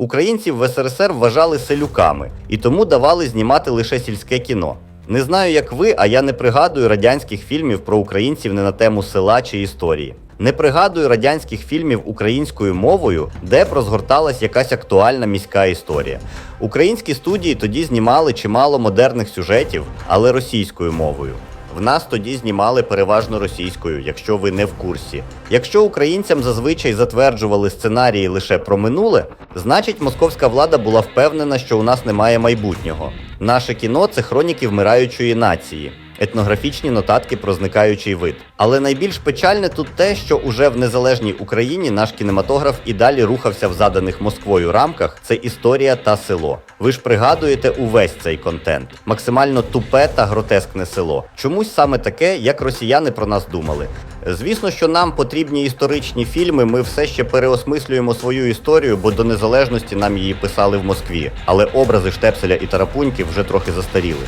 Українців в СРСР вважали селюками і тому давали знімати лише сільське кіно. Не знаю, як ви, а я не пригадую радянських фільмів про українців не на тему села чи історії. Не пригадую радянських фільмів українською мовою, де б розгорталась якась актуальна міська історія. Українські студії тоді знімали чимало модерних сюжетів, але російською мовою. В нас тоді знімали переважно російською, якщо ви не в курсі. Якщо українцям зазвичай затверджували сценарії лише про минуле, значить московська влада була впевнена, що у нас немає майбутнього. Наше кіно це хроніки вмираючої нації. Етнографічні нотатки про зникаючий вид. Але найбільш печальне тут те, що уже в незалежній Україні наш кінематограф і далі рухався в заданих Москвою рамках. Це історія та село. Ви ж пригадуєте увесь цей контент. Максимально тупе та гротескне село. Чомусь саме таке, як росіяни про нас думали. Звісно, що нам потрібні історичні фільми. Ми все ще переосмислюємо свою історію, бо до незалежності нам її писали в Москві. Але образи Штепселя і Тарапуньки вже трохи застаріли.